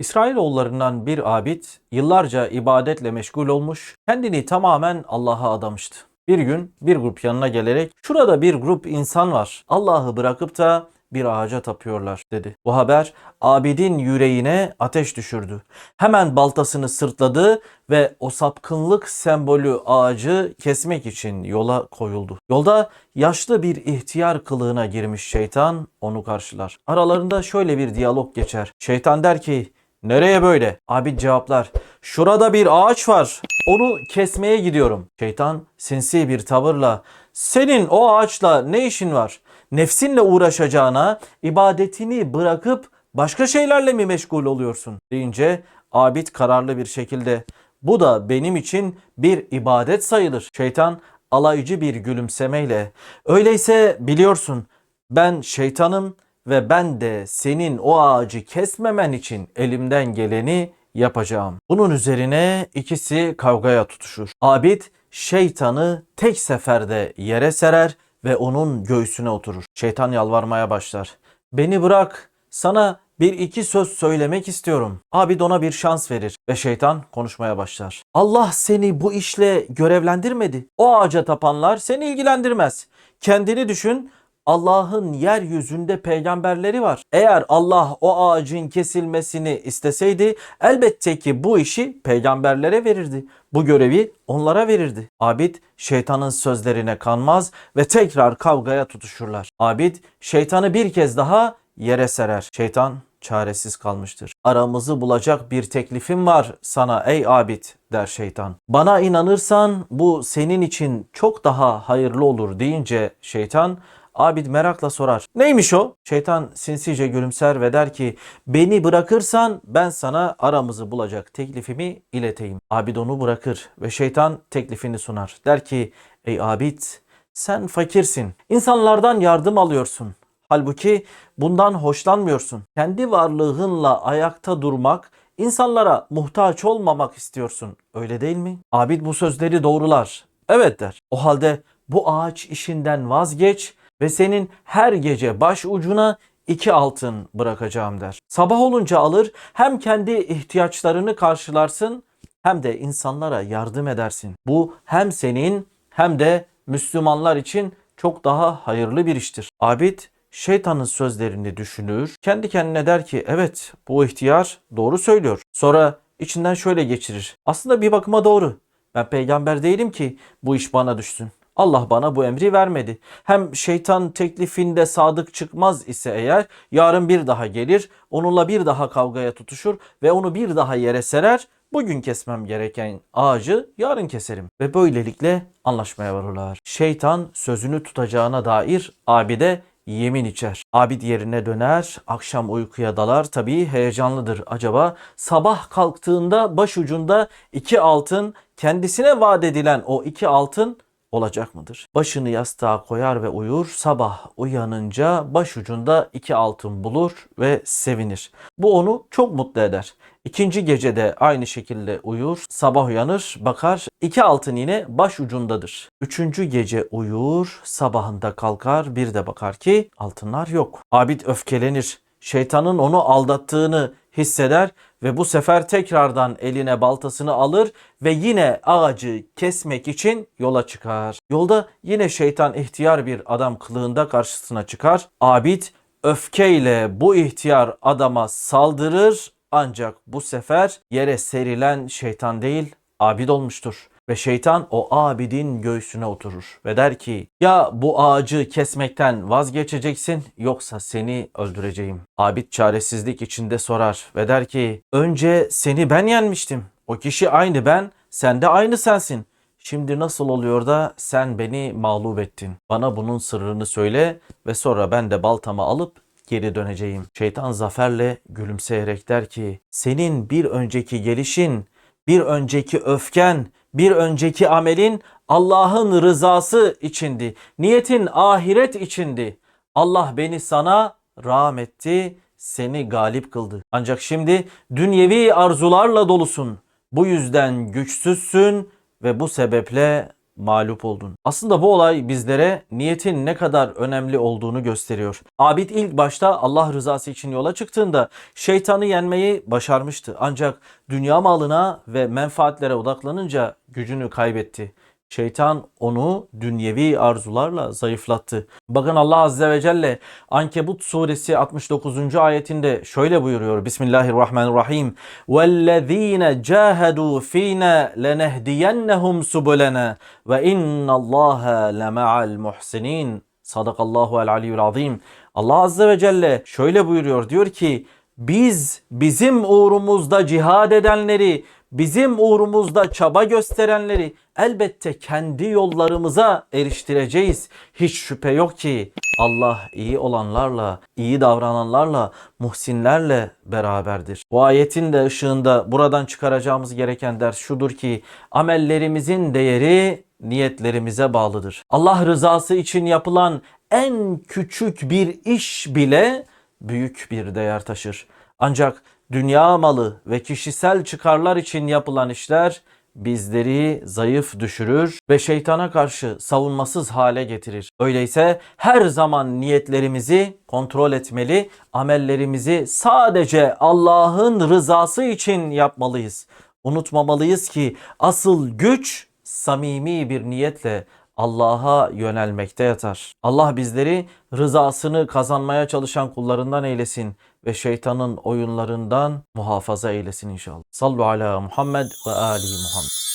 İsrailoğullarından bir abid yıllarca ibadetle meşgul olmuş, kendini tamamen Allah'a adamıştı. Bir gün bir grup yanına gelerek şurada bir grup insan var. Allah'ı bırakıp da bir ağaca tapıyorlar dedi. Bu haber abidin yüreğine ateş düşürdü. Hemen baltasını sırtladı ve o sapkınlık sembolü ağacı kesmek için yola koyuldu. Yolda yaşlı bir ihtiyar kılığına girmiş şeytan onu karşılar. Aralarında şöyle bir diyalog geçer. Şeytan der ki Nereye böyle? Abid cevaplar. Şurada bir ağaç var. Onu kesmeye gidiyorum. Şeytan sinsi bir tavırla senin o ağaçla ne işin var? Nefsinle uğraşacağına ibadetini bırakıp başka şeylerle mi meşgul oluyorsun? deyince Abid kararlı bir şekilde bu da benim için bir ibadet sayılır. Şeytan alaycı bir gülümsemeyle öyleyse biliyorsun ben şeytanım ve ben de senin o ağacı kesmemen için elimden geleni yapacağım. Bunun üzerine ikisi kavgaya tutuşur. Abid şeytanı tek seferde yere serer ve onun göğsüne oturur. Şeytan yalvarmaya başlar. Beni bırak, sana bir iki söz söylemek istiyorum. Abid ona bir şans verir ve şeytan konuşmaya başlar. Allah seni bu işle görevlendirmedi. O ağaca tapanlar seni ilgilendirmez. Kendini düşün, Allah'ın yeryüzünde peygamberleri var. Eğer Allah o ağacın kesilmesini isteseydi elbette ki bu işi peygamberlere verirdi. Bu görevi onlara verirdi. Abid şeytanın sözlerine kanmaz ve tekrar kavgaya tutuşurlar. Abid şeytanı bir kez daha yere serer. Şeytan çaresiz kalmıştır. Aramızı bulacak bir teklifim var sana ey abid der şeytan. Bana inanırsan bu senin için çok daha hayırlı olur deyince şeytan Abid merakla sorar. Neymiş o? Şeytan sinsice gülümser ve der ki beni bırakırsan ben sana aramızı bulacak teklifimi ileteyim. Abid onu bırakır ve şeytan teklifini sunar. Der ki ey Abid sen fakirsin. İnsanlardan yardım alıyorsun. Halbuki bundan hoşlanmıyorsun. Kendi varlığınla ayakta durmak, insanlara muhtaç olmamak istiyorsun. Öyle değil mi? Abid bu sözleri doğrular. Evet der. O halde bu ağaç işinden vazgeç ve senin her gece baş ucuna iki altın bırakacağım der. Sabah olunca alır hem kendi ihtiyaçlarını karşılarsın hem de insanlara yardım edersin. Bu hem senin hem de Müslümanlar için çok daha hayırlı bir iştir. Abid şeytanın sözlerini düşünür. Kendi kendine der ki evet bu ihtiyar doğru söylüyor. Sonra içinden şöyle geçirir. Aslında bir bakıma doğru. Ben peygamber değilim ki bu iş bana düşsün. Allah bana bu emri vermedi. Hem şeytan teklifinde sadık çıkmaz ise eğer yarın bir daha gelir, onunla bir daha kavgaya tutuşur ve onu bir daha yere serer. Bugün kesmem gereken ağacı yarın keserim ve böylelikle anlaşmaya varırlar. Şeytan sözünü tutacağına dair abide yemin içer. Abid yerine döner, akşam uykuya dalar. Tabii heyecanlıdır. Acaba sabah kalktığında başucunda iki altın, kendisine vaat edilen o iki altın olacak mıdır? Başını yastığa koyar ve uyur. Sabah uyanınca başucunda iki altın bulur ve sevinir. Bu onu çok mutlu eder. İkinci gecede aynı şekilde uyur. Sabah uyanır, bakar iki altın yine baş ucundadır. Üçüncü gece uyur, sabahında kalkar bir de bakar ki altınlar yok. Abid öfkelenir. Şeytanın onu aldattığını hisseder ve bu sefer tekrardan eline baltasını alır ve yine ağacı kesmek için yola çıkar. Yolda yine şeytan ihtiyar bir adam kılığında karşısına çıkar. Abid öfkeyle bu ihtiyar adama saldırır ancak bu sefer yere serilen şeytan değil abid olmuştur. Ve şeytan o abidin göğsüne oturur ve der ki ya bu ağacı kesmekten vazgeçeceksin yoksa seni öldüreceğim. Abid çaresizlik içinde sorar ve der ki önce seni ben yenmiştim. O kişi aynı ben, sen de aynı sensin. Şimdi nasıl oluyor da sen beni mağlup ettin? Bana bunun sırrını söyle ve sonra ben de baltamı alıp geri döneceğim. Şeytan zaferle gülümseyerek der ki senin bir önceki gelişin, bir önceki öfken, bir önceki amelin Allah'ın rızası içindi. Niyetin ahiret içindi. Allah beni sana rahmetti, seni galip kıldı. Ancak şimdi dünyevi arzularla dolusun. Bu yüzden güçsüzsün ve bu sebeple mağlup oldun. Aslında bu olay bizlere niyetin ne kadar önemli olduğunu gösteriyor. Abid ilk başta Allah rızası için yola çıktığında şeytanı yenmeyi başarmıştı. Ancak dünya malına ve menfaatlere odaklanınca gücünü kaybetti. Şeytan onu dünyevi arzularla zayıflattı. Bakın Allah Azze ve Celle Ankebut suresi 69. ayetinde şöyle buyuruyor. Bismillahirrahmanirrahim. وَالَّذ۪ينَ جَاهَدُوا ف۪ينَا لَنَهْدِيَنَّهُمْ سُبُلَنَا وَاِنَّ اللّٰهَ لَمَعَ الْمُحْسِنِينَ Sadakallahu el aliyyul azim. Allah Azze ve Celle şöyle buyuruyor. Diyor ki biz bizim uğrumuzda cihad edenleri, bizim uğrumuzda çaba gösterenleri elbette kendi yollarımıza eriştireceğiz. Hiç şüphe yok ki Allah iyi olanlarla, iyi davrananlarla, muhsinlerle beraberdir. Bu ayetin de ışığında buradan çıkaracağımız gereken ders şudur ki amellerimizin değeri niyetlerimize bağlıdır. Allah rızası için yapılan en küçük bir iş bile büyük bir değer taşır. Ancak dünya malı ve kişisel çıkarlar için yapılan işler bizleri zayıf düşürür ve şeytana karşı savunmasız hale getirir. Öyleyse her zaman niyetlerimizi kontrol etmeli, amellerimizi sadece Allah'ın rızası için yapmalıyız. Unutmamalıyız ki asıl güç samimi bir niyetle Allah'a yönelmekte yatar. Allah bizleri rızasını kazanmaya çalışan kullarından eylesin ve şeytanın oyunlarından muhafaza eylesin inşallah. Sallu ala Muhammed ve ali Muhammed.